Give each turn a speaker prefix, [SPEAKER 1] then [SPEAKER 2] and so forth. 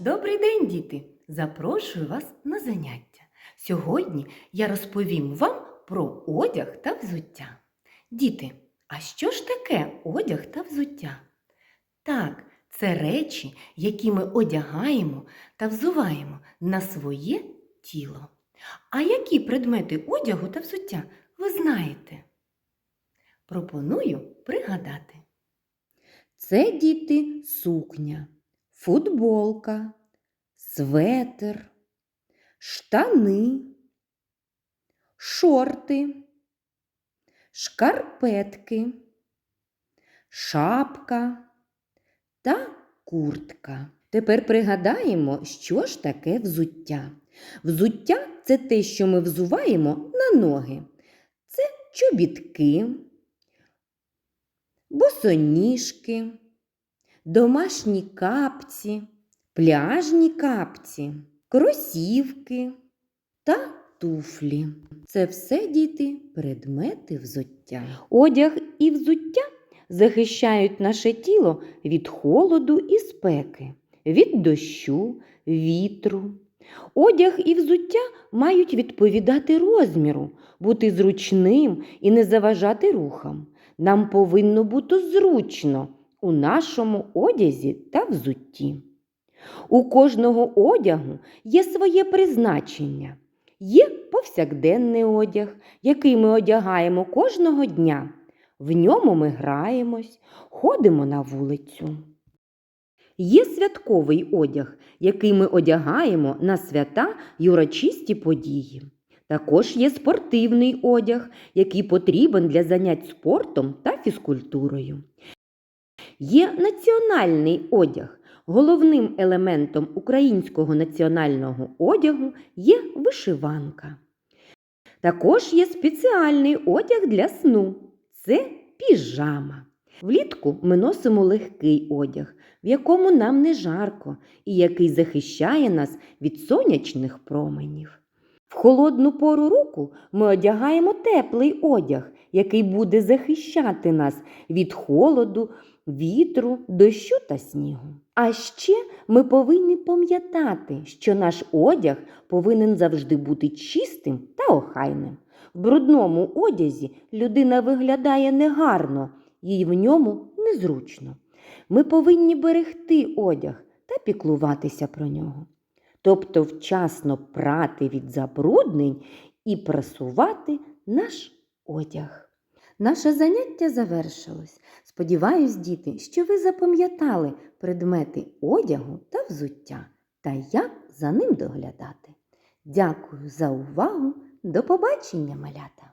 [SPEAKER 1] Добрий день, діти! Запрошую вас на заняття. Сьогодні я розповім вам про одяг та взуття. Діти, а що ж таке одяг та взуття? Так, це речі, які ми одягаємо та взуваємо на своє тіло. А які предмети одягу та взуття ви знаєте? Пропоную пригадати.
[SPEAKER 2] Це діти сукня, футболка, светр, штани, шорти, шкарпетки, шапка та куртка. Тепер пригадаємо, що ж таке взуття. Взуття це те, що ми взуваємо на ноги. Це чобітки, босоніжки, домашні капці, пляжні капці, кросівки та туфлі. Це все діти предмети взуття. Одяг і взуття захищають наше тіло від холоду і спеки, від дощу, вітру. Одяг і взуття мають відповідати розміру, бути зручним і не заважати рухам. Нам повинно бути зручно у нашому одязі та взутті. У кожного одягу є своє призначення. Є повсякденний одяг, який ми одягаємо кожного дня. В ньому ми граємось, ходимо на вулицю. Є святковий одяг, який ми одягаємо на свята й урочисті події. Також є спортивний одяг, який потрібен для занять спортом та фізкультурою. Є національний одяг. Головним елементом українського національного одягу є вишиванка. Також є спеціальний одяг для сну це піжама. Влітку ми носимо легкий одяг, в якому нам не жарко і який захищає нас від сонячних променів. В холодну пору року ми одягаємо теплий одяг, який буде захищати нас від холоду, вітру, дощу та снігу. А ще ми повинні пам'ятати, що наш одяг повинен завжди бути чистим та охайним. В брудному одязі людина виглядає негарно, їй в ньому незручно. Ми повинні берегти одяг та піклуватися про нього. Тобто вчасно прати від забруднень і прасувати наш одяг. Наше заняття завершилось. Сподіваюсь, діти, що ви запам'ятали предмети одягу та взуття та як за ним доглядати. Дякую за увагу. До побачення, малята!